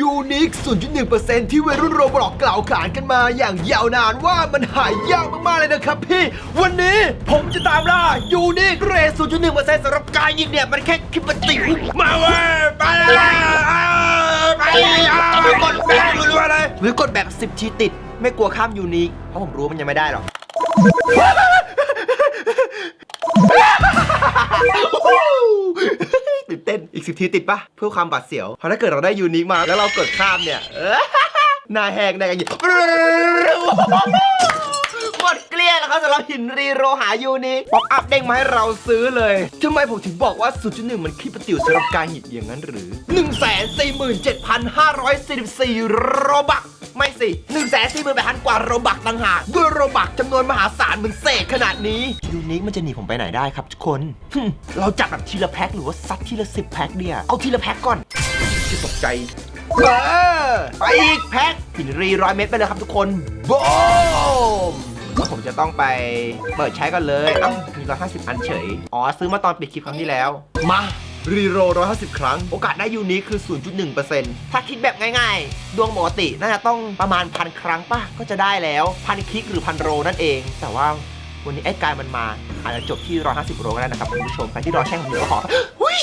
ยูนิค 0.1%ที่วัยรุ่นโรบล็อกกล่าวขานกันมาอย่างยาวนานว่ามันหายากมากๆเลยนะครับพี่ วันนี้ผมจะตามล่ายูนิคเรส0.1%สำหรับกายยิงเนี่ย มันแค่คลิปมันติ๋วมาเว้ยไปเลยไปกดแบบรัวๆเลยหรือกดแบบ 10 ทีติด ไม่กลัวข้ามยูนิคเพราะผมรู้มันยังไม่ได้หรอก ตื่นเต้นอีกสิบทีติดปะเพื่อความบาดเสียวเพราะถ้าเกิดเราได้ยูนิคมาแล้วเรากดข้ามเนี่ยเออหน้าแหกได้กันอยู่หมดเกลี้ยงแล้วครับสำหรับหินรีโรหายูนิคป๊อปอัพเด้งมาให้เราซื้อเลยทำไมผมถึงบอกว่า 0.1 มันคลิปประติวสำหรับการหินอย่างนั้นหรือ 147,544 โรบัก ไม่สิ1นึ่งแสนสี่หมื่นแปดพันกว่าโรบักต่างหากด้วยโรบักจำนวนมหาศาลเหมือนเศษขนาดนี้ยูนิคมันจะหนีผมไปไหนได้ครับทุกคนหึ่มเราจับแบบทีละแพ็คหรือว่าซัดทีละสิบแพ็คเดียเอาทีละแพ็คก่อนจะตกใจเออไปอีกแพ็คหินรีร้อยเม็ดไปเลยครับทุกคนโบมแล้วผมจะต้องไปเปิดใช้กันเลยเอ้ามี150อันเฉย อ๋อ ซื้อมาตอนปิดคลิปครั้งที่แล้ว มา รีโร150 ครั้ง โอกาสได้ยูนิคคือ 0.1%ถ้าคิดแบบง่ายๆ ดวงปกติน่าจะต้องประมาณพันครั้งป่ะ ก็จะได้แล้วพันคลิกหรือพันโรนั่นเอง แต่ว่าวันนี้ไอ้กายมันมาอาจจะจบที่ 150 โรก็ได้นะครับคุณผู้ชมใครที่รอแช่งผมอยู่ก็ขอหุ้ย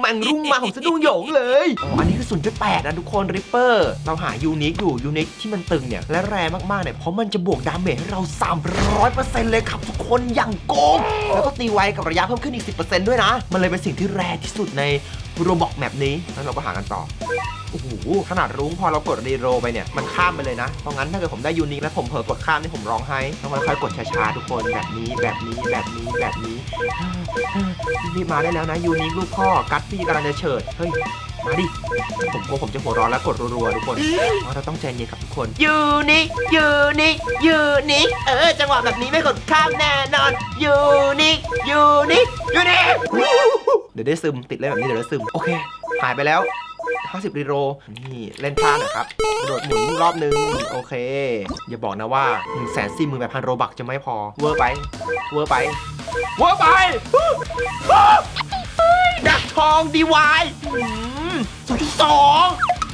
แม่งรุ่งมาของสะดุ้งหยงเลยอ๋ออันนี้คือ0.8นะทุกคนริปเปอร์เราหายูนิคอยู่ยูนิคที่มันตึงเนี่ยและแรงมากๆเนี่ยเพราะมันจะบวกดาเมจให้เรา 300%เลยครับทุกคนอย่างโกงแล้วก็ตีไวกับระยะเพิ่มขึ้นอีก 10%ด้วยนะ มันเลยเป็นสิ่งที่แรงที่สุดใน โรบอกแมปนี้แล้วเราก็หากันต่อโอ้โหขนาดรุ้งพอเรากดรีโรไปเนี่ยมันข้ามไปเลยนะ เพราะงั้นถ้าเกิดผมได้ยูนิคแล้วผมเผลอกดข้ามนี่ผมร้องไห้ต้องค่อยๆกดช้าๆทุกคนแบบนี้แบบนี้แบบนี้แบบนี้รีบมาได้แล้วนะยูนิคลูกพ่อกัดพี่กำลังจะเฉิดเฮ้ยมาดิ ผมกลัวผมจะหัวร้อนแล้วกดรัวๆทุกคนเพราะเราต้องใจเย็นครับทุกคน ยูนิคยูนิคยูนิคเออ จังหวะแบบนี้ไม่กดข้ามแน่นอน ยูนิคยูนิคยูนิค เดี๋ยวได้ซึมติดเล่นแบบนี้เดี๋ยวได้ซึม โอเค หายไปแล้ว 50รีโรนี่เล่นพลาดหนะครับกระโดดหมุนรอบนึง โอเค อย่าบอกนะว่า1 4 4 8 0 0 0โรบักจะไม่พอ เวอร์ไป เวอร์ไป เวอร์ไปดักทองดีวายศูนย์จุดสอง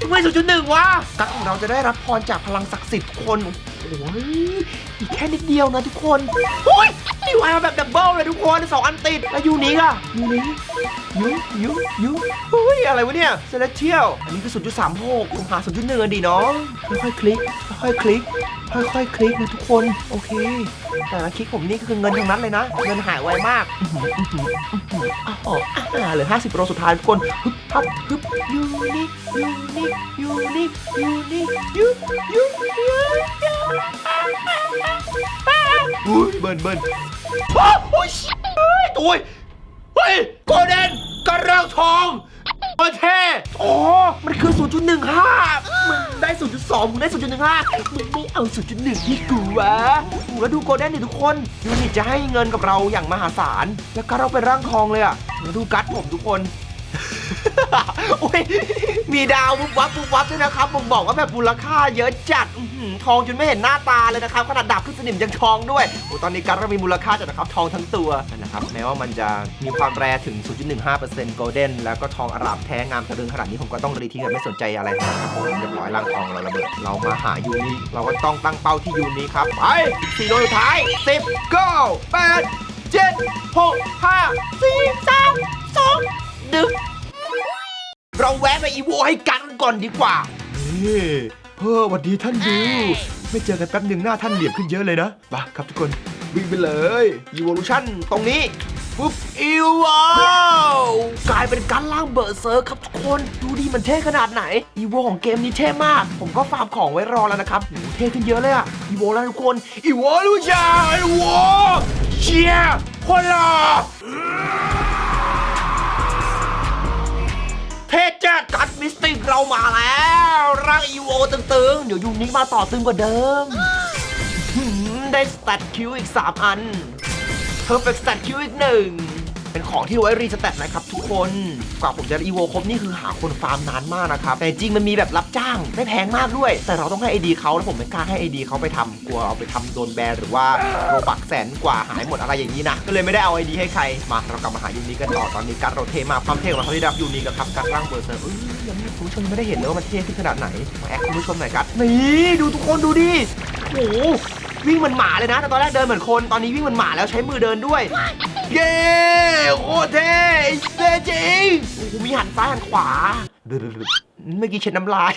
ทำไมศูนย์จุดหนึ่งวะกักของเราจะได้รับพรจากพลังศักดิ์สิทธิ์คน โอ้ย อีกแค่นิดเดียวนะทุกคนโอ้ยดีวายมาแบบดับเบิลเลยทุกคนสองอันติดแล้วยูนิคอะยูนิคยูยูยูเฮ้ยอะไรวะเนี่ยเซเลเทียลอันนี้คือ0.36ผมหา0.1อะดีน้องค่อยๆคลิกค่อยๆคลิกค่อยๆคลิกนะทุกคนโอเค แต่ละคลิกผมนี่คือเงินทั้งนั้นเลยนะ เงินหายไวมากอื้อหืออื้อหืออื้อห้าวอ่าเหลือ50โรสุดท้ายทุกคนฮึบฮับฮึบยูนิคยูนิคยูนิคยูนิคยูยูยู อุ้ยเบิร์นเบิร์นว้าวโอ้ยเฮ้ยตัวเฮ้ยโกลเด้นกระเรังทองประเทศอ๋อมันคือ 0.15 มึงได้ 0.2 มึงได้ 0.15 มึงไม่เอา 0.1 ที่กูวะโอ้โหแล้วดูโกลเด้นดิทุกคนยูนิตจะให้เงินกับเราอย่างมหาศาล แล้วก็เราเป็นร่างทองเลยอะแล้วดูกัดผมทุกคน อ้ยมีดาวปุ๊บวับปุ๊บวับด้วยนะครับผมบอกว่าแบบมูลค่าเยอะจัดอื้อหือทองจนไม่เห็นหน้าตาเลยนะครับขนาดดาบขึ้นสนิมยังทองด้วยโอ้ตอนนี้การเรามีมูลค่าจัดนะครับ ทองทั้งตัวนะครับแม้ว่ามันจะมีความแรถึง 0.15%โกลเด้นแล้วก็ทองอรามแท้งามตะลึงขนาดนี้ผมก็ต้องรีทิ้งแบบไม่สนใจอะไรนะครับผมเรียบร้อยร่างทองเราระเบิดเรามาหายูนิเราก็ต้องตั้งเป้าที่ยูนิครับไปสี่โลสุดท้าย10 9 8 7 6 5 4 3 2 1เราแวะไปอีโวให้กันก่อนดีกว่า เฮ้เฮ้อสวัสดีท่านดูไม่เจอกันแป๊บหนึ่งหน้าท่านเหลี่ยมขึ้นเยอะเลยนะมาครับทุกคนวิ่งไปเลยอีโวลูชั่นตรงนี้ปุ๊บอีวกลายเป็นการล่างเบอร์เซอร์ครับทุกคนดูดิมันเท่ขนาดไหนอีโวของเกมนี้เท่มาก ผมก็ฟาร์มของไว้รอแล้วนะครับโอ้โหเท่ขึ้นเยอะเลยอะอีโวแล้วทุกคนอีโวลูชั่นอีโวเชียร์คนละ เทจัดกัดมิสติกเรามาแล้วร่างอีโวตึงๆ เดี๋ยวยูนิคมาต่อตึงกว่าเดิมหืมได้สแตทคิวอีก 3 อันเพอร์เฟกต์สแตทคิวอีกหนึ่งไป เป็นของที่ไว้รีสแตทนะครับทุกคนกว่าผมจะอีโวครบนี่คือหาคนฟาร์มนานมากนะครับแต่จริงมันมีแบบรับจ้างไม่แพงมากด้วย แต่เราต้องให้ไอดีเขาแล้วผมไม่กล้าให้ไอดีเขาไปทำกลัวเอาไปทำโดนแบนหรือว่าโรบักแสนกว่าหายหมดอะไรอย่างนี้นะก็เลยไม่ได้เอาไอดีให้ใครมาเรากลับมาหายูนิกันต่อตอนนี้การดเราเทมากความเท่ของเราเขาได้รับยูนิกับครับการร่างเบอร์เซอร์เอ้ยยังไม่คุณผู้ชมไม่ได้เห็นเลยว่ามันเท่ขึ้นขนาดไหนมาแอคคุณผู้ชมหน่อยกันนี่ดูทุกคนดูดิโอ้วิ่งเหมือนหมาเลยนะแต่ตอนแรกเดินเหมือนคนตอนนี้วิ่งเหมือนหมาแล้วใช้มือเดินด้วย เย้โคตรเท่เท่จริงโอ้โหมีหันซ้ายหันขวาเมื่อกี้เช็ดน้ำลาย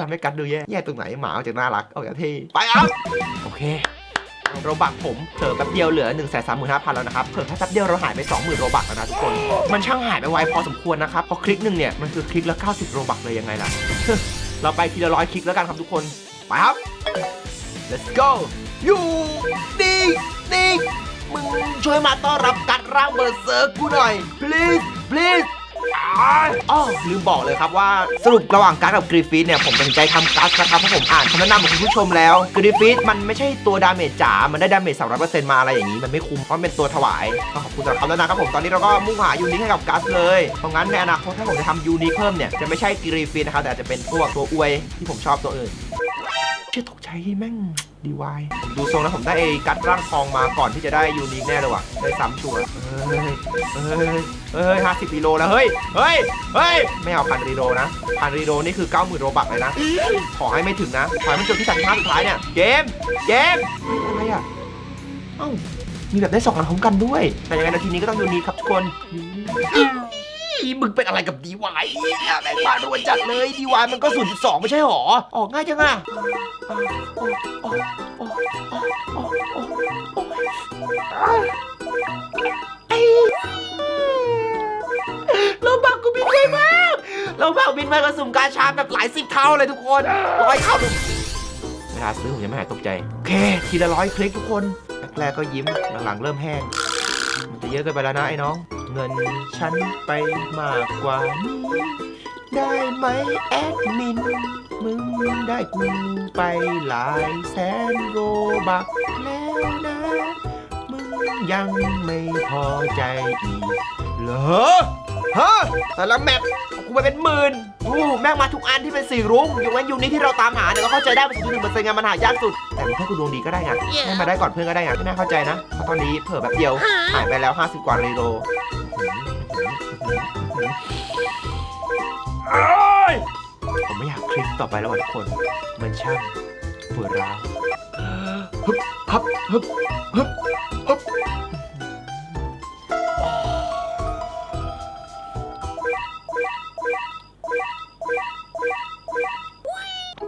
ทำให้กัดดูแย่แย่ตรงไหนหมาออกจากน่ารักออกจากเท่ไปครับโอเคโรบักผมเผลอแป๊บเดียวเหลือ1นึ่งแสนสามหมื่นห้าพันแล้วนะครับเผลอแค่แป๊บเดียวเราหายไป 20,000โรบักแล้วนะทุกคน มันช่างหายไปไวพอสมควรนะครับเพราะคลิกหนึ่งเนี่ยมันคือคลิกละ90 โรบักเลยยังไงล่ะ เราไปทีละร้อยคลิกแล้วกันครับทุกคน ไปครับ let's go อยู่ดิดิ มึงช่วยมาต้อนรับกัดร่างเบอร์เซิร์กกูหน่อย please please อ๋อลืมบอกเลยครับว่าสรุประหว่างการ์ดกับกริฟฟิตเนี่ยผมตัดสินใจทำการ์ดนะครับเพราะผมอ่านคำแนะนำของคุณผู้ชมแล้วกริฟฟิตมันไม่ใช่ตัวดาเมจจ๋า มันได้ดาเมจสามร้อยเปอร์เซ็นต์มาอะไรอย่างนี้ มันไม่คุ้มเพราะมันเป็นตัวถวายก็ขอบคุณสำหรับคำแนะนำครับผมตอนนี้เราก็มุ่งหายูนิคให้กับกัสเลยเพราะงั้นในอนาคตถ้าผมจะทำยูนิคเพิ่มเนี่ยจะไม่ใช่กริฟฟิตนะครับแต่อาจจะเป็นพวกตัวอวยที่ผมชอบตัวอื่น เชื่อตกใจแม่งดีวายผมดูทรงแล้วผมได้ไอ้กัดร่างทองมาก่อนที่จะได้ยูนิคแน่เลยว่ะได้ซ้ำชัวร์เฮ้ยเฮ้ยเฮ้ยห้าสิบกิโลแล้วเฮ้ยเฮ้ยเฮ้ยไม่เอาพันรีโดนะพันรีโดนี่คือเก้าหมื่นโรบักเลยนะ ขอให้ไม่ถึงนะขอให้มันจบที่สามสิบห้าสุดท้ายเนี่ยเกมเกมอะไรอะเอ้ามีแบบได้สองอันพร้อมกันด้วย แต่ยังไงนาทีนี้ก็ต้องยูนิคครับทุกคนอี มึงเป็นอะไรกับดีวายเนี่ยแม่งมารวนจัดเลยดีวายมันก็ศูนย์จุดสองไม่ใช่หรอออกง่ายจังอะเราบักกูบินไวมากเราบักบินไปกระสุ่มกาชาแบบหลายสิบเท่าเลยทุกคนร้อยเท่าเลยเวลาซื้อผมยังไม่หายตกใจ โอเค ทีละร้อยคลิกทุกคน แรกๆก็ยิ้ม หลังๆเริ่มแห้ง มันจะเยอะเกินไปแล้วนะไอ้น้อง เงินฉันไปมากกว่านี้ ได้ไหมแอดมิน มึงได้กูไปหลายแสนโรบักแล้วนะ มึงยังไม่พอใจอีกเหรอฮะแต่ละแมปกูไปเป็นหมื่นอู้แม่งมาทุกอันที่เป็นสีรุ้งยกเว้นยูนี้ที่เราตามหาเนี่ยก็เข้าใจได้เป็นศูนย์หนึ่งเปอร์เซ็นต์ไงมันหายากสุด แต่มันแค่กูดวงดีก็ได้ไงให้มาได้ก่อนเพื่อนก็ได้ไงไม่น่าเข้าใจนะเพราะตอนนี้เผลอแบบเดียวหายไปแล้ว 50 กว่ารีโล ผมไม่อยากคลิกต่อไปแล้วว่ะทุกคน มันช่างปวดร้าวฮึบฮับฮึบฮึบฮึบ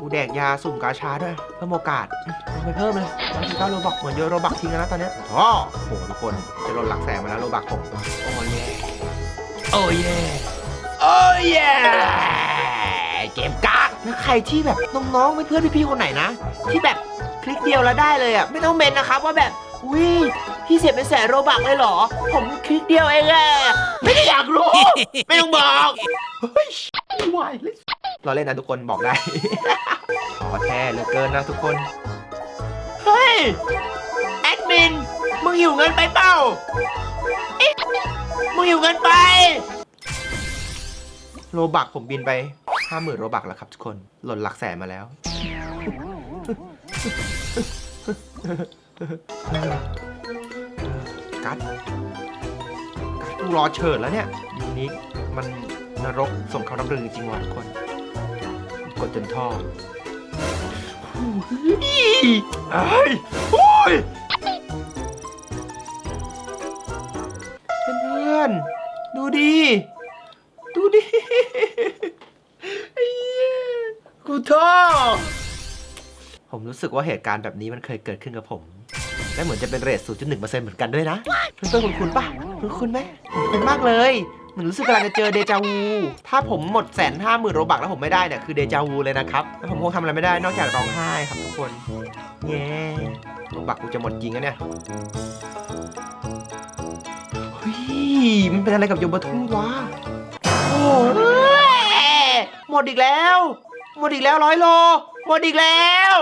กูแดกยาสุ่มกาชาด้วย เพิ่มโอกาสเอาไปเพิ่มเลยร้อยสิบเก้าโลบักเหมือนโยนโลบักทิ้งกันแล้วตอนเนี้ยอ๋อโอ้โหทุกคนจะลดหลักแสนมาแล้วโลบักผมโอ้เย่ โอ้เย่โอ้เย่เกมกากนะใครที่แบบน้องๆเพื่อนๆพี่ๆคนไหนนะ ที่แบบคลิกเดียวแล้วได้เลยอะไม่ต้องเมนนะครับว่าแบบวิพี่เสียเป็นแสนโลบักเลยเหรอ ผมคลิกเดียวเองอะไม่ได้อยากรู้ ไม่ต้องบอกเฮ้ยไม่ไหวเลยเราเล่นนะทุกคนบอกได้ขอแท้เหลือเกินนะทุกคน เฮ้ย แอดมิน มึงหิวเงินไปเปล่าเอ๊ะ มึงหิวเงินไป โลบักผมบินไปห้าหมื่นโลบักแล้วครับทุกคน หล่นหลักแสนมาแล้ว กัด กัดกูรอเฉิดแล้วเนี่ยยูนิคมันนรกส่งเขาน้ำรึงจริงว่ะทุกคน กดจนท่อหูยไอ้ยโอ้ย พื่อนๆ ดูดิดูดิไอ้เหี้ยกูท่อผมรู้สึกว่าเหตุการณ์แบบนี้มันเคยเกิดขึ้นกับผม และเหมือนจะเป็นเรท0.1%เหมือนกันด้วยนะเพื่อนๆคุณคุณปะคุณคุณไหมคุณมากเลยเหมือนรู้สึกกำลังจะเจอเดจาวู ถ้าผมหมดแสนห้าหมื่นโรบักแล้วผมไม่ได้เนี่ยคือเดจาวูเลยนะครับ แล้วผมคงทำอะไรไม่ได้นอกจากร้องไห้ครับทุกคนแง่โรบักกูจะหมดจริงอะเนี่ย มันเป็นอะไรกับยมทูตวะโอ้หมดอีกแล้ว หมดอีกแล้วร้อยโล หมดอีกแล้ว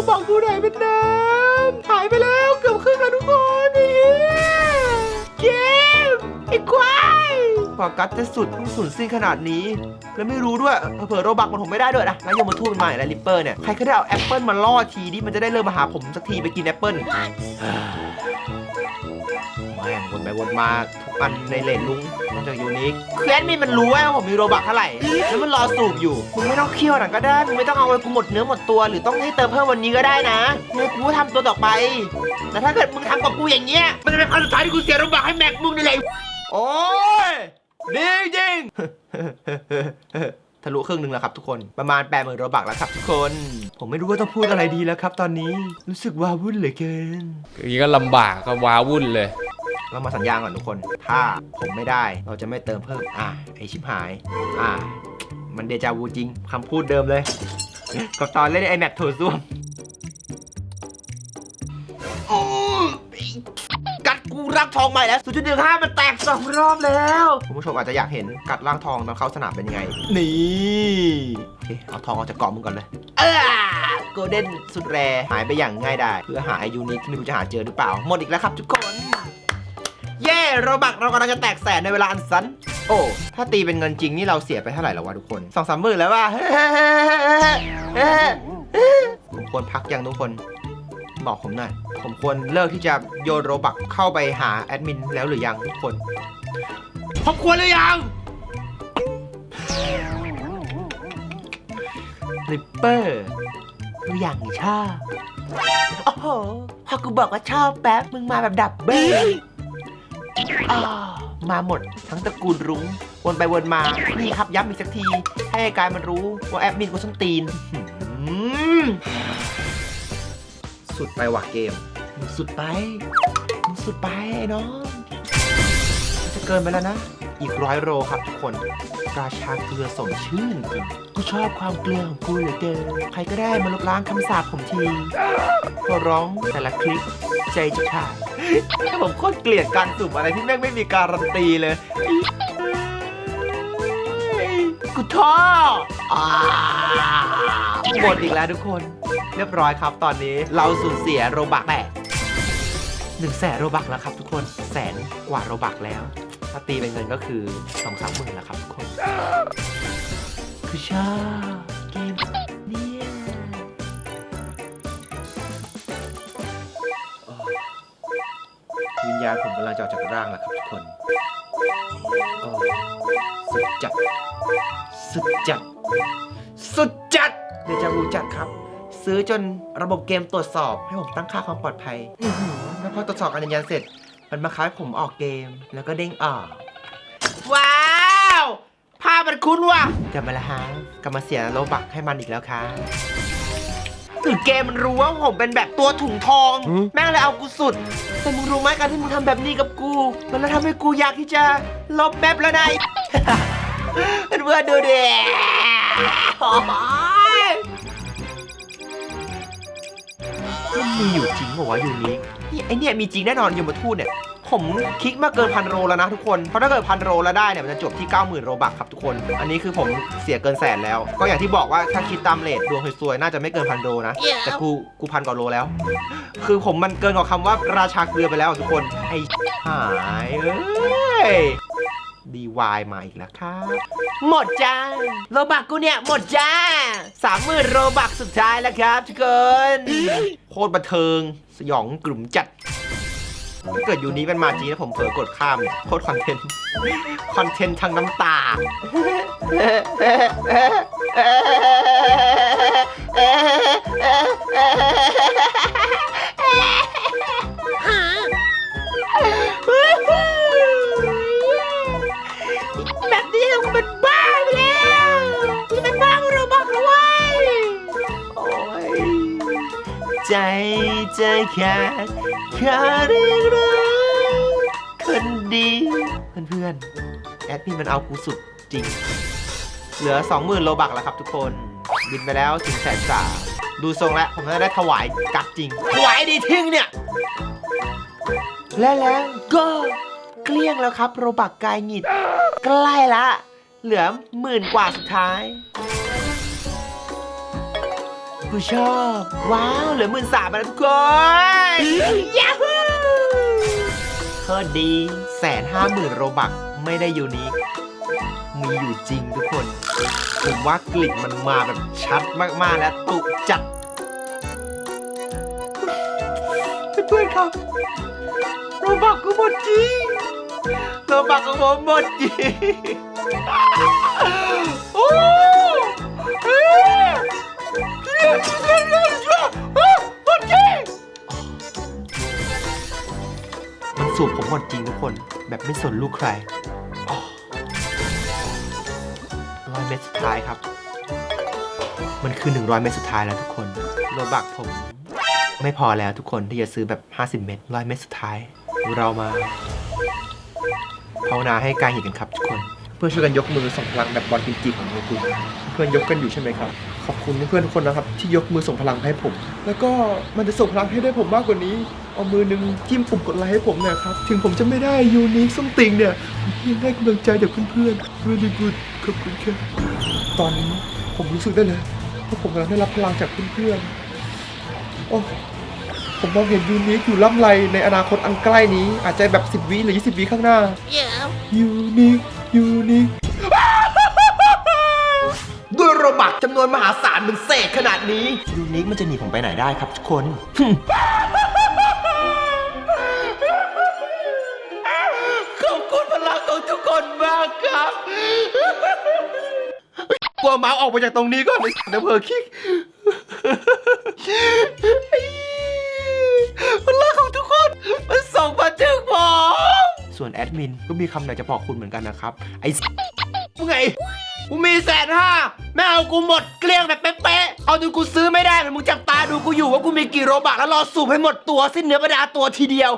เบอกกูไหนเป็นน้ำหายไปแล้วเกือบครึ่งแล้วทุกคน กว่ากัดจะสุดต้องสุดสิ้นขนาดนี้ แล้วไม่รู้ด้วยเผื่อโรบักมันผมไม่ได้ด้วยนะแล้วยมมาทูตมันมาอีกแล้วลิปเปอร์เนี่ยใครก็ได้เอาแอปเปิลมาล่อทีดิมันจะได้เริ่มมาหาผมสักทีไปกินแอปเปิลแม่งวนไปวนมาทุกอันในเลนลุงนอกจากยูนิคคือแอดมินมันรู้ว่าผมมีโรบักเท่าไหร่แล้วมันรอสูบอยู่มึงไม่ต้องเคี่ยวหนังก็ได้มึงไม่ต้องเอาไว้กูหมดเนื้อหมดตัว หรือต้องให้เติมเพิ่มวันนี้ก็ได้นะเนี่ยกูทำตัวต่อไป แต่ถ้าเกิดมึงทำกับกูอย่างเงี้ยมันจะเป็นครั้งสุดท้ายที่กูเสียโรบักให้แม็กมึงนี่แหละโอ้ย ดีจริงทะลุครึ่งหนึ่งแล้วครับทุกคนประมาณ8ปดหมื่นโรบักแล้วครับทุกคน ผมไม่รู้ว่าต้องพูดอะไรดีแล้วครับ ตอนนี้รู้สึกว้าวุ่นเหลือเกินอย่างนี้ก็ลำบากก็ว้าวุ่นเลย เรามาสัญญาก่อนทุกคน ถ้าผมไม่ได้เราจะไม่เติมเพิ่มอะไอชิบหาย อะมันเดจาวูจริงคำพูดเดิมเลย กับตอนเล่นไอแมทโถส้วม กัดกูร่างทองใหม่แล้ว0 1 5มันแตกสองรอบแล้วคุณผู้ชมอาจจะอยากเห็นกัดร่างทองตอนเข้าสนามเป็นยังไง นี่โอเคเอาทองออกจากเกาะมึงก่อนเลย เออโกลเด้นสุดแรร์หายไปอย่างง่ายดายเพื่อหาไอยูนิคที่ไม่รู้จะหาเจอหรือเปล่าหมดอีกแล้วครับทุกคน เย่โรบักเรากำลังจะแตกแสนในเวลาอันสั้นโอ้ ถ้าตีเป็นเงินจริงนี่เราเสียไปเท่าไหร่แล้ววะทุกคนสองสามหมื่นแล้วว่าผมควรพักยังทุกคน บอกผมหน่อย ผมควรเลิกที่จะโยนโรบักเข้าไปหาแอดมินแล้วหรือยังทุกคนผมควรหรือยังริปเปอร์กูอย่างชอบโอ้โหพอกูบอกว่าชอบแป๊บมึงมาแบบดับเบิ้ลอ้าวมาหมดทั้งตระกูลรุ้งวนไปวนมา นี่ครับย้ำอีกสักที ให้ไอ้กายมันรู้ว่าแอดมินกูส้นตีนอื้อหือ สุดไปว่ะเกมมึงสุดไปมึงสุดไปไอ้น้องมันจะเกินไปแล้วนะ อีกร้อยโลครับทุกคน ราชาเกลือสมชื่นจริงกูชอบความเกลือของกูเหลือเกิน ใครก็ได้มาลบล้างคำสาปผมทีขอร้องแต่ละคลิปใจจะขาดผมโคตรเกลียดการสุ่มอะไรที่แม่งไม่มีการันตีเลย กูท้ออ่าหมดอีกแล้วทุกคน เรียบร้อยครับตอนนี้เราสูญเสียโรบักแตกหนึ่งแสนโรบักแล้วครับทุกคนแสนกว่าโรบักแล้วถ้าตีเป็นเงินก็คือสองสามหมื่นแล้วครับทุกคน คือชอบเกมเนี่ยวิญญาณผมกำลังจะออกจากร่างแล้วครับทุกคน สุดจัด สุดจัด สุดจัด เดจาวูจัดครับ ซื้อจนระบบเกมตรวจสอบให้ผมตั้งค่าความปลอดภัยอื้อหือแล้วพอตรวจสอบการยืนยันเสร็จ มันมาค้ายผมออกเกมแล้วก็เด้งออก ว้าวภาพมันคุ้นว่ะกลับมาแล้วฮะกลับมาเสียโลบักให้มันอีกแล้วครับ ถึงเกมมันรู้ว่าผมเป็นแบบตัวถุงทองแม่งเลยเอากูสุด แต่มึงรู้ไหมการที่มึงทำแบบนี้กับกู มันเลยทำให้กูอยากที่จะลบแมปแล้วนาย เพื่อนๆดูดิโอ๊ยมันมีอยู่จริงเหรอวะอยู่นี้นี่ไอเนี่ยมีจริงแน่นอนยมทูตเนี่ย ผมคลิกมาเกินพันโรแล้วนะทุกคน เพราะถ้าเกิดพันโรแล้วได้เนี่ยมันจะจบที่ 90,000 โรบักครับทุกคน อันนี้คือผมเสียเกินแสนแล้ว ก็อย่างที่บอกว่าถ้าคิดตามเลทดวงสวยๆน่าจะไม่เกินพันโรนะ แต่กูกูพันกว่าโลแล้ว คือผมมันเกินกว่าคำว่าราชาเกลือไปแล้วทุกคน ไอ้หายเอ้ยดีวายมาอีกแล้วครับ หมดจ้า โรบักกูเนี่ย หมดจ้าสามหมื่นโรบักสุดท้ายแล้วครับทุกคน โคตรบันเทิง สยองกลุ่มจัด ถ้าเกิดยูนี้เป็นมาจีแล้วผมเผลอกดข้ามเนี่ยโคตรคอนเทนต์ คอนเทนต์ทางน้ำตา แบบนี้เราก็เป็นบ้าไปแล้วกูจะเป็นบ้าของเราบักแล้วเว้ยโอ้ยใจใจขาด ขาดเรียกรักคนดี เพื่อนๆ แอดมินมันเอากูสุดจริง เหลือ 20,000 โลบักแล้วครับทุกคน บินไปแล้วถึงแสนสาดูทรงแล้ว ผมจะได้ถวายกักจริง ถวายดีทิ้งเนี่ย และแล้วก็เกลี้ยงแล้วครับโรบักกายหงิด ใกล้ละ เหลือหมื่นกว่าสุดท้าย กูชอบ ว้าว เหลือหมื่นสามแล้วทุกคนยาฮูโคตรดีแสนห้าหมื่นโรบักไม่ได้ยูนิคมีอยู่จริงทุกคน ผมว่ากลิ่นมันมาแบบชัดมาก ๆ และตุจัดเพื่อนๆครับโรบักก็หมดจริงโรบักของผมหมดจริงโอ้เฮ้ย สูบผมหมดจริงทุกคน แบบไม่สนลูกใครร้อยเมตรสุดท้ายครับ มันคือ 100 เมตรสุดท้ายแล้วทุกคนโรบักผม ไม่พอแล้วทุกคนที่จะซื้อแบบ 50 เมตรร้อยเมตรสุดท้าย เรามาภาวนาให้กายหินกันครับทุกคน เพื่อช่วยกันยกมือส่งพลังแบบบอลจริงๆของโมกุเพื่อนยกกันอยู่ใช่ไหมครับขอบคุณเพื่อนทุกคนนะครับที่ยกมือส่งพลังให้ผม แล้วก็มันจะส่งพลังให้ได้ผมมากกว่านี้ เอามือหนึงจิ้มปุ่มกดไลค์ให้ผมหน่อยครับ ถึงผมจะไม่ได้ยูนิคส้มติงเนี่ยผมยังได้กำลังใจจากเพื่อนๆ really good ขอบคุณครับตอนนี้ผมรู้สึกได้เลยว่าผมกำลังได้รับพลังจากเพื่อนๆ โอ้ผมมองเห็นยูนิคอยู่ล่ำไรในอนาคตอันใกล้นี้ อาจจะแบบ 10 วิหรือ 20 วิข้างหน้า ยูนิคยูนิคด้วยโรบักจำนวนมหาศาลมันเศษขนาดนี้ ยูนิคมันจะหนีผมไปไหนได้ครับทุกคน กลัวเมาส์ออกมาจากตรงนี้ก่อนเดี๋ยวเพอคิกพลังของทุกคน มันส่งมาถึงผมส่วนแอดมินก็มีคำอยากจะบอกคุณเหมือนกันนะครับ ไอ้มึงไงกูมีแสนห้าแม่เอากูหมดเกลี้ยงแบบเป๊ะๆเอาดูกูซื้อไม่ได้เลยมึงจับตาดูกูอยู่ว่ากูมีกี่โรบักแล้วรอสูบให้หมดตัวสิ้นเนื้อประดาตัวทีเดียว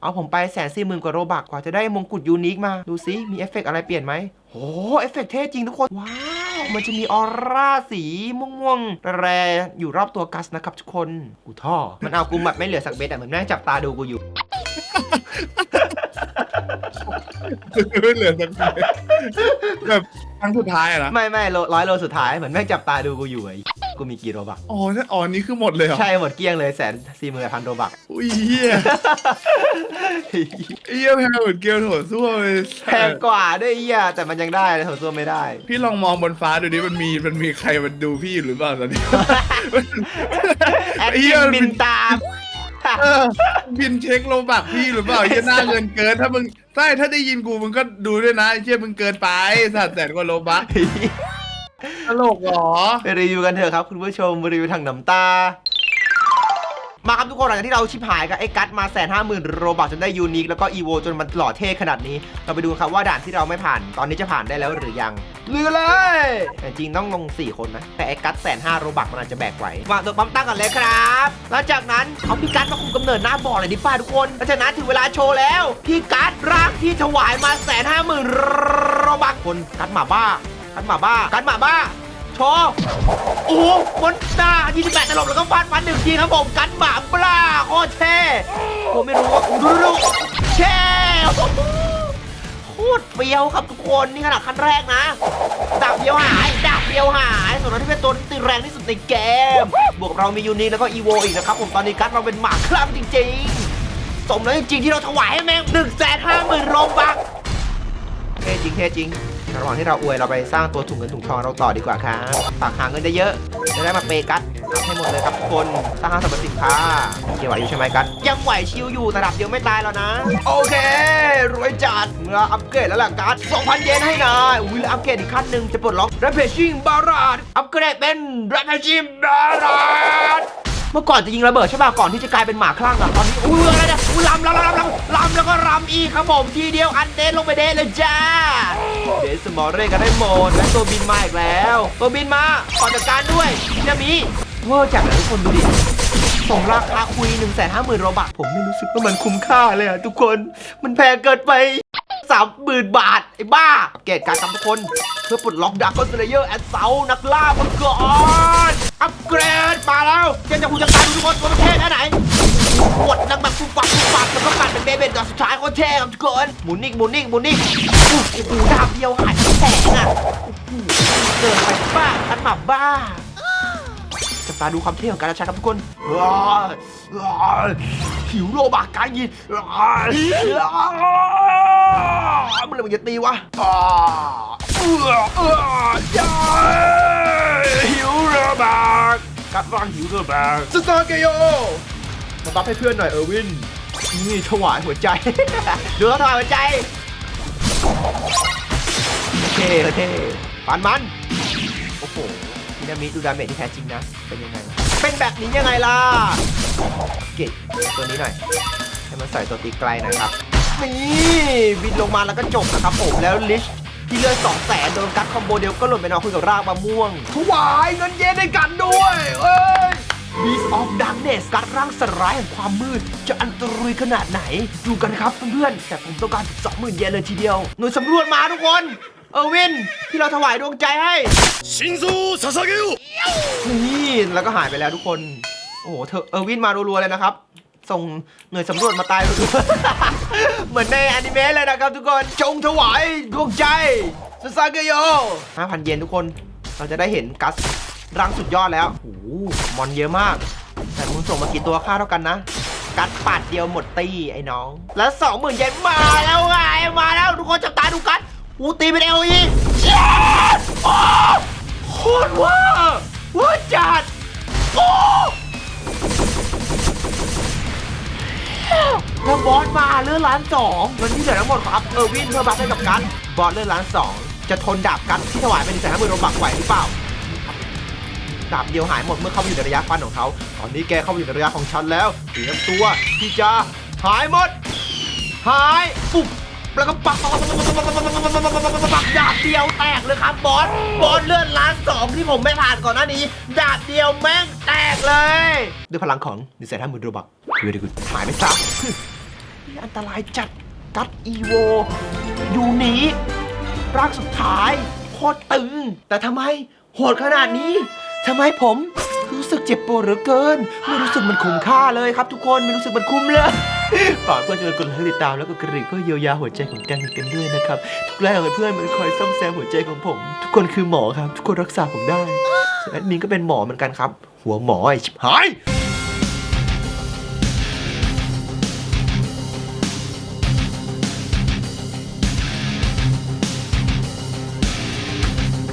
เอาผมไปแสนสี่หมื่นกว่าโรบักกว่าจะได้มงกุฎยูนิคมา ดูซิมีเอฟเฟกต์อะไรเปลี่ยนไหม โอ้เอฟเฟกต์เท่จริงทุกคน ว้าว มันจะมีออร่าสีม่วงๆ แรอยู่รอบตัวกัสนะครับทุกคน กูท่อ มันเอากูแบบไม่เหลือสักเบ็ดอะเหมือนแม่งจับตาดูกูอยู่ ไม่เหลือสักเม็ดแบบครั้งสุดท้ายอะนะไม่ไม่โลร้อยโลสุดท้ายเหมือนแม่งจับตาดูกูอยู่ไอ้กูมีกี่โรบักอ๋อนั่นอ๋อนี่คือหมดเลยเหรอใช่หมดเกลี้ยงเลยแสนสี่หมื่นพันโรบักอุ้ยเฮียเฮียแพงเหมือนเกลียวโถส้วมเลยแพงกว่าด้วยไอ้เหี้ยแต่มันยังได้เลยโถส้วมไม่ได้ พี่ลองมองบนฟ้าดูดิมันมีมันมีใครมันดูพี่อยู่หรือเปล่าตอนนี้ แอดเหี้มิยนมันบินตาม เออบินเช็คโลบักพี่หรือเปล่าเฮียหน้าเงินเกิน ถ้ามึงใช่ถ้าได้ยินกูมึงก็ดูด้วยนะไอ้เฮียมึงเกินไปสัตว์แสนกว่าโลบักตลกเหรอ ไปรีวิวกันเถอะครับ คุณผู้ชมรีวิวทางน้ำตา มาครับทุกคนหลังจากที่เราชิบหายกับไอ้กัดมาแสนห้าหมื่นโรบักจนได้ยูนิคแล้วก็อีโวจนมันหล่อเท่ขนาดนี้ เราไปดูครับว่าด่านที่เราไม่ผ่านตอนนี้จะผ่านได้แล้วหรือยังเรือเลยแต่จริงต้องลง 4 คนนะ แต่ไอ้กัดแสนห้าโรบักมันอาจจะแบกไหววางตัวปั๊มตั้งก่อนเลยครับแล้วจากนั้นเอาพี่กัดมาคุมกำเนิดหน้าบ่อเลยดิป้าทุกคนแล้วจากนั้นถึงเวลาโชว์แล้วพี่กัดร่างที่ถวายมาแสนห้าหมื่นโรบักคนกัดหมาบ้ากัดหมาบ้ากัดหมาบ้า โชว์โอ้โหบนหน้า28ตลบแล้วก็ฟาดฟันหนึ่งทีครับผมกันหมาปลาโคตรเท่ผมไม่รู้ว่าดูดูดูแช่โคตรเฟี้ยวครับทุกคนนี่ขนาดขั้นแรกนะดาบเดียวหายดาบเดียวหายส่วนนั้นที่เป็นตัวที่ตีแรงที่สุดในเกม บวกเรามียูนิคแล้วก็อีโวอีกนะครับผมตอนนี้กัดเราเป็นหมาคลั่งจริงๆ สมแล้วจริงๆที่เราถวายให้แม่งหนึ่งแสนห้าหมื่นโลบักเท่จริงเท่จริง ระหว่างที่เราอวยเราไปสร้างตัวถุงเงินถุงทองเราต่อดีกว่าครับฝากหาเงินได้เยอะจะได้มาเปกัดเอาให้หมดเลยครับทุกคนสร้างห้างสรรพสินค้าเกี่ยวไหวอยู่ใช่ไหมกัดยังไหวชิวอยู่ระดับเดียวไม่ตายแล้วนะ โอเค รวยจัดเมื่ออัปเกรดแล้วล่ะกัด2,000 เยนให้นายอุ้ยแล้วอัปเกรดอีกขั้นหนึ่งจะปลดล็อก Rampaging Barat อัปเกรดเป็น Rampaging Barat เมื่อก่อนจะยิงระเบิดใช่ป่ะก่อนที่จะกลายเป็นหมาคลั่งอะตอนนี้อุ้ยอะไรเนี่ยอุ้ยลำลำลำลำลำแล้วก็ลำอีกครับผมทีเดียวอันเดนลงไปเดนเลยจ้าเดนสมอเร่กันได้หมดและตัวบินมาอีกแล้วตัวบินมาขอจัดการด้วยนามิเวอร์จัดเลยทุกคนดูดิส่งราคาคุย1นึ่งแสนห้าหมื่นโรบักผมไม่รู้สึกว่ามันคุ้มค่าเลยอะทุกคนมันแพงเกินไปสามหมื่นบาท ไอ้บ้า เกตการทำทุกคน เพื่อปลดล็อกดาร์คสเลเยอร์แอดเซานักล่ามังกร อัปเกรดมาแล้วเกมจะหูจะตายทุกคนว่ามันเท่แค่ไหนกดนังแบบฟุบฟับฟุบฟับแล้วก็ปั่นเป็นเบเบนดอกสุดท้ายโคตรเท่ครับทุกคนหมุนนิ่งหมุนนิ่งหมุนนิ่งโอ้โหดาบเดียวหายแสงอะเกินไปบ้ากันหมาบ้าโอเคตาดูความเท่ของการใช้ครับทุกคนหิวโลบากการยินว้าวเมื่อไรมันจะตีวะ อ้าวเอื้อเอื้อยาหิวโลบากกัดร่างหิวโลบากสตาร์เกโยมาบัฟให้เพื่อนหน่อยเออร์วิน นี่ถวายหัวใจ ดูเขาถวายหัวใจเท่เท่ปันมัน โอ้โหพีนามิดูดาเมจที่แท้จริงนะ เป็นยังไง เป็นแบบนี้ยังไงล่ะ เก็บตัวนี้หน่อย ให้มันใส่ตัวตีไกลน่อยครับ นี่ บินลงมาแล้วก็จบนะครับผมแล้วลิช ที่เลือดสองแสนโดนกัดคอมโบเดียวก็หล่นไปนอนคุยกับรากมะม่วงถวายเงินเย็นให้กันด้วยเอ้ย Beast of Darkness กัดร่างสลายแห่งความมืด จะอันตรายขนาดไหน ดูกันครับเพื่อนแต่ผมต้องการถึง20,000เยนเลยทีเดียว หน่วยสำรวจมาทุกคน เออวิน ที่เราถวายดวงใจให้ ชินซูซาซาเกะนี่แล้วก็หายไปแล้วทุกคน โอ้โหเธอเออวินมารัวๆเลยนะครับ ส่งหน่วยสำรวจมาตายรัวๆเหมือนในอนิเมะเลยนะครับทุกคนจงถวายดวงใจซาซาเกโย5,000 เยนทุกคน เราจะได้เห็นกัสร่างสุดยอดแล้วโอ้โหมอนเยอะมาก แต่มึงส่งมากี่ตัวค่าเท่ากันนะ กัดปาดเดียวหมดตีไอ้น้อง แล้วสองหมื่นเยนมาแล้วไงมาแล้วทุกคนจับตาดูกัดอูตีเป็นเอลอีเย้โอ้โคตรว่าว่าจัดโอ้ แล้วบอสมาเลื่อนล้านสองเงินที่เหลือทั้งหมดครับเออร์วินเพื่อบัฟให้กับกันบอสเลื่อนล้านสองจะทนดาบกันที่ถวายเป็นแสนห้าหมื่นโรบักไหวหรือเปล่าดาบเดียวหายหมดเมื่อเข้าไปอยู่ในระยะฟันของเขา ตอนนี้แกเข้าไปอยู่ในระยะของฉันแล้วเตรียมตัวที่จะหายหมด หายปุ๊บแล้วก็ปักปักปักปักปักปักปักปักปักปักปักดาบเดียวแตกเลยครับบอส บอสเลื่อนล้านสองที่ผมไม่ผ่านก่อนหน้านี้ ดาบเดียวแม่งแตกเลย ด้วยพลังของดิเซนห้าหมื่นโรบัก เวดีกุดหายไปซะนี่อันตรายจัดกัดอีโวยูนีร่างสุดท้ายโคตรตึง แต่ทำไมโหดขนาดนี้ทำไมผมรู้สึกเจ็บปวดเหลือเกิน ไม่รู้สึกมันคุ้มค่าเลยครับทุกคน ไม่รู้สึกมันคุ้มเลยฝากเพื่อนช่วยกดไลค์ติดตามแล้วก็กระดิ่งเพื่อเยียวยาหัวใจของกันกันด้วยนะครับ ทุกแรงของเพื่อนมันคอยซ่อมแซมหัวใจของผม ทุกคนคือหมอครับ ทุกคนรักษาผมได้ส่วนแอดมินก็เป็นหมอเหมือนกันครับ หัวหมอไอ้ชิบหาย